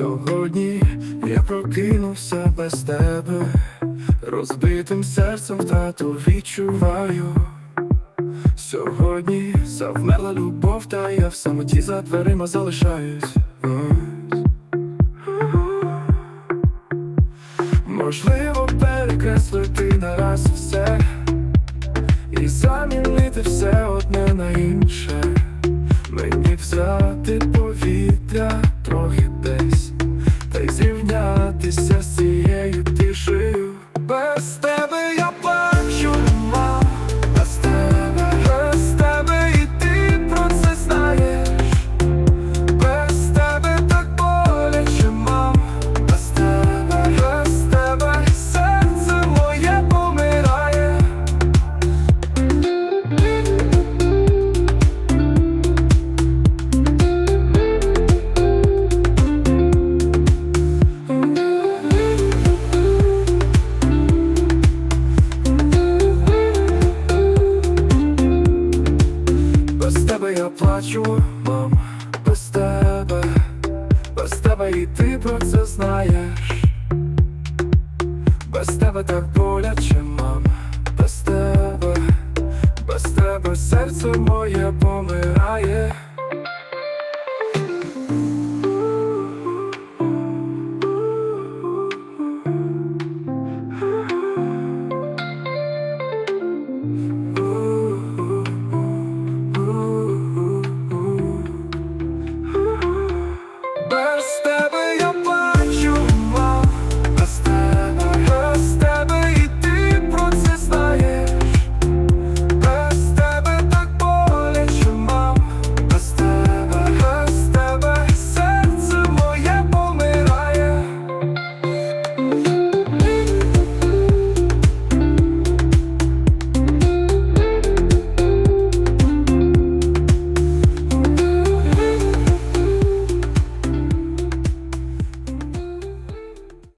Сьогодні я прокинувся без тебе, розбитим серцем втрату відчуваю. Сьогодні завмерла любов, та я в самоті за дверима залишаюсь. Можливо, перекреслити нараз все і замінити все одне на інше. Мені взяти повітря трохи плачу, мам, без тебе, без тебе і ти про це знаєш. Без тебе так боляче, мам, без тебе, без тебе серце моє